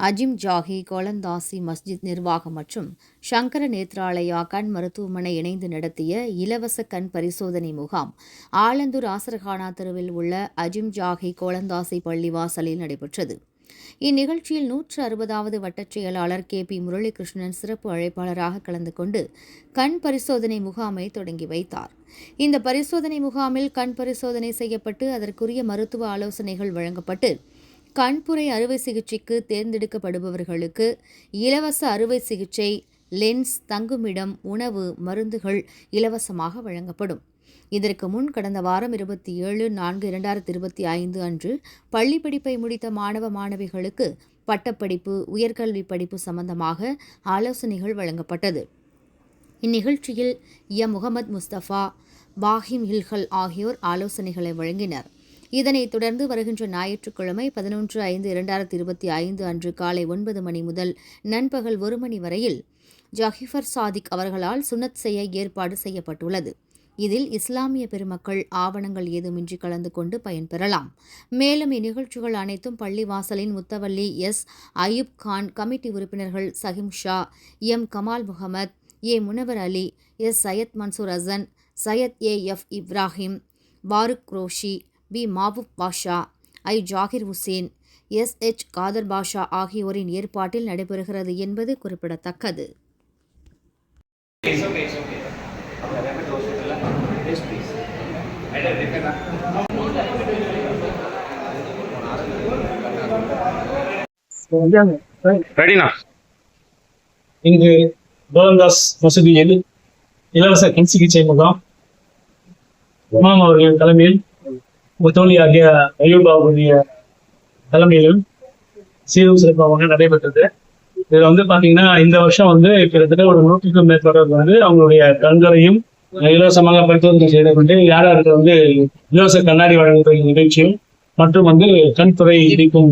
அஜிம் ஜாகி கோலந்தாசி மஸ்ஜித் நிர்வாகம் மற்றும் சங்கர நேத்ராலயா கண் மருத்துவமனை இணைந்து நடத்திய இலவச கண் பரிசோதனை முகாம் ஆலந்தூர் ஆசரகானா தெருவில் உள்ள அஜிம் ஜாகி கோலந்தாசி பள்ளிவாசலில் நடைபெற்றது. இந்நிகழ்ச்சியில் நூற்று அறுபதாவது வட்டச் செயலாளர் கே. பி. முரளிகிருஷ்ணன் சிறப்பு அழைப்பாளராக கலந்து கொண்டு கண் பரிசோதனை முகாமை தொடங்கி வைத்தார். இந்த பரிசோதனை முகாமில் கண் பரிசோதனை செய்யப்பட்டு அதற்குரிய மருத்துவ ஆலோசனைகள் வழங்கப்பட்டு கண்புரை அறுவை சிகிச்சைக்கு தேர்ந்தெடுக்கப்படுபவர்களுக்கு இலவச அறுவை சிகிச்சை லென்ஸ் தங்குமிடம் உணவு மருந்துகள் இலவசமாக வழங்கப்படும். இதற்கு முன் கடந்த வாரம் இருபத்தி ஏழு நான்கு இரண்டாயிரத்தி இருபத்தி ஐந்து அன்று பள்ளி படிப்பை முடித்த மாணவ மாணவிகளுக்கு பட்டப்படிப்பு உயர்கல்வி படிப்பு சம்பந்தமாக ஆலோசனைகள் வழங்கப்பட்டது. இந்நிகழ்ச்சியில் எம். முகமது முஸ்தபா பாஹிம் ஹில்ஹல் ஆகியோர் ஆலோசனைகளை வழங்கினர். இதனைத் தொடர்ந்து வருகின்ற ஞாயிற்றுக்கிழமை பதினொன்று ஐந்து இரண்டாயிரத்தி இருபத்தி ஐந்து அன்று காலை ஒன்பது மணி முதல் நண்பகல் ஒரு மணி வரையில் ஜஹிஃபர் சாதிக் அவர்களால் சுனத் செய்ய ஏற்பாடு செய்யப்பட்டுள்ளது. இதில் இஸ்லாமிய பெருமக்கள் ஆவணங்கள் ஏதுமின்றி கலந்து கொண்டு பயன்பெறலாம் மேலும் இந்நிகழ்ச்சிகள் அனைத்தும் பள்ளிவாசலின் முத்தவல்லி எஸ். அயூப் கான் கமிட்டி உறுப்பினர்கள் Sahim Shah M. Kamal Mohammed A. Munawar Ali S. Syed Mansoor Hasan Syed A. F. Ibrahim Farooq Roshi P. Mahboob Basha I. Zakir Hussain S. H. Khader Basha ஆகியோரின் ஏற்பாட்டில் நடைபெறுகிறது என்பது குறிப்பிடத்தக்கது. இங்கு கோலந்தாஸ் மசூதியில் இலவச கண் சிகிச்சை முகாம் இமாம் அவர்கள் தலைமையில் முத்தோலி ஆகிய பாபுடைய தலைமையிலும் சீரும் சிறப்பாக நடைபெற்றது. இதுல வந்து பாத்தீங்கன்னா இந்த வருஷம் வந்து கிட்டத்தட்ட ஒரு நூற்றுக்கும் மேற்பட்டவர்கள் வந்து அவங்களுடைய கண்களையும் இலவசமாக பரிசோதனை செய்து கொண்டு யார் யாருக்கு வந்து இலவச கண்ணாடி வழங்குகிற நிகழ்ச்சியும் மற்றும் வந்து கண்துறை இடிக்கும்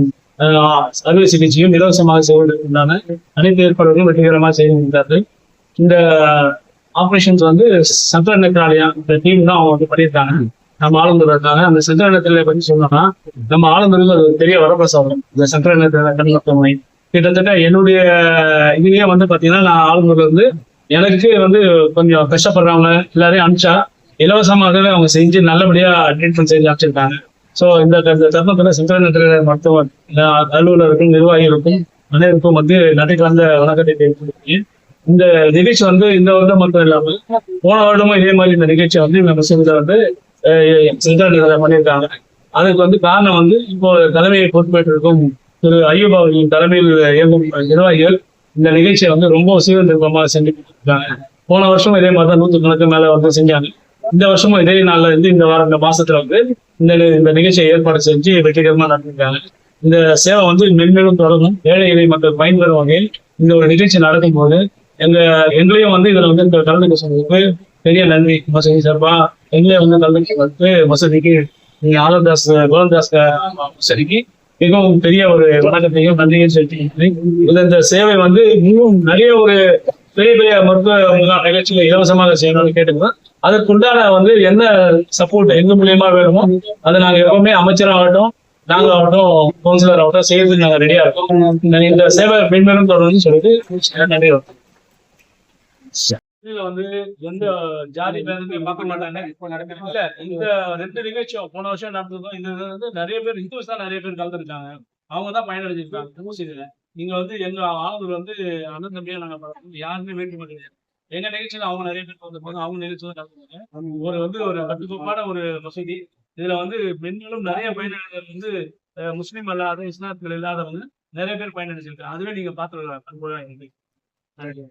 அறுவை சிகிச்சையும் இலவசமாக செய்வதற்குண்டான அனைத்து ஏற்பாடுகளும் வெற்றிகரமாக செய்திருந்தார்கள் இந்த ஆபரேஷன்ஸ் வந்து சந்திர நெக்ராலயா இந்த டீம் தான் அவங்க வந்து பண்ணியிருக்காங்க. நம்ம ஆளுநர் இருக்காங்க. அந்த சென்ட்ரல் பற்றி சொன்னோம்னா நம்ம ஆளுநருக்கு அது பெரிய வரப்பிரசாதம். இந்த சென்ட்ரல் நேரத்தில் கண் கிட்டத்தட்ட என்னுடைய இதுலயே வந்து பாத்தீங்கன்னா நான் ஆளுநர் வந்து எனக்கு வந்து கொஞ்சம் கஷ்டப்படுறவங்க எல்லாரையும் அனுப்பிச்சா இலவசமாகவே அவங்க செஞ்சு நல்லபடியா ட்ரீட்மெண்ட் செஞ்சு அனுப்பிச்சிருக்காங்க. ஸோ இந்த இந்த தருணத்துல சென்ட்ரல் நேரத்தில் மருத்துவ அலுவலருக்கும் நிர்வாகிகளுக்கும் அனைவருக்கும் வந்து நன்றி கலந்த வணக்கத்தை தெரிவித்திருக்கேன் இந்த நிகழ்ச்சி வந்து இந்த வருடம் மட்டும் இல்லாமல் போன வருடமும் இதே மாதிரி இந்த நிகழ்ச்சி வந்து நம்ம செஞ்சதை வந்து சென்ட்ரல் பண்ணியிருக்காங்க. அதுக்கு வந்து காரணம் வந்து இப்போ தலைமையை பொறுப்பேற்றிருக்கும் திரு ஐயூப் அவர்களின் தலைமையில் இயங்கும் நிர்வாகிகள் இந்த நிகழ்ச்சியை வந்து ரொம்ப சீர்திருத்தமாக செஞ்சு கொடுத்துருக்காங்க போன வருஷம் இதே மாதிரி தான் நூற்றுக்கணக்கு மேலே வந்து செஞ்சாங்க. இந்த வருஷமும் இதே நாளில் இருந்து இந்த வாரம் இந்த மாசத்துல வந்து இந்த இந்த நிகழ்ச்சியை ஏற்பாடு செஞ்சு வெற்றிகரமாக நடந்திருக்காங்க இந்த சேவை வந்து மென்மேலும் தொடரும் ஏழை எளிய மக்கள் பயன்பெறும் வகையில் இந்த ஒரு நிகழ்ச்சி நடக்கும் போது எங்க எங்களையும் வந்து இதுல வந்து இந்த கலந்துக்க சொன்னதுக்கு பெரிய நன்றி மசூதி சார்பா? எங்களே வந்து கலந்துக்க வந்து மசூதிக்கு நீங்க ஆலந்தாஸ் கோலந்தாஸ் மசூதிக்கு மிகவும் பெரிய ஒரு வணக்கத்தையும் நன்றியும் செலுத்தி இந்த சேவை வந்து இன்னும் நிறைய ஒரு பெரிய பெரிய மருத்துவ முகாம் நிகழ்ச்சிகளை இலவசமாக செய்யணும்னு கேட்டுக்கிறோம். அதற்குண்டான வந்து என்ன சப்போர்ட் எங்க மூலியமா வேணுமோ அதை நாங்க எப்பவுமே அமைச்சராகட்டும் நாங்க ஆகட்டும் கவுன்சிலர் ஆகட்டும் செய்யறதுக்கு நாங்க ரெடியா இருக்கோம். இந்த- இந்த சேவை மென்மேலும் தொடர்ந்து சொல்லிட்டு நன்றி வணக்கம். இதுல வந்து எந்த ஜாதி பேருந்து பார்க்க மாட்டாங்க. இல்ல இந்த ரெண்டு நிகழ்ச்சியும் போன வருஷம் நடந்ததும் இந்த வந்து நிறைய பேர் இந்துஸ் தான் நிறைய பேர் கலந்துருக்காங்க. அவங்க தான் பயனடைஞ்சிருக்காங்க. ஊசியில நீங்க வந்து எங்க ஆளுநர் வந்து அண்ணன் தம்பியா நாங்க. யாருமே வேண்டிய மாட்டேங்குது எங்க நிகழ்ச்சியில அவங்க நிறைய பேர் கலந்துருப்பாங்க. அவங்க நிகழ்ச்சியில கலந்துருக்காங்க ஒரு வந்து ஒரு கட்டுக்கோப்பான ஒரு மசூதி இதுல வந்து பெண்களும் நிறைய பயனடைகள் வந்து முஸ்லீம் அல்லாத இஸ்லாத்துகள் இல்லாதவங்க நிறைய பேர் பயனடைஞ்சிருக்காங்க. அதுவே நீங்க எங்களுக்கு நன்றி.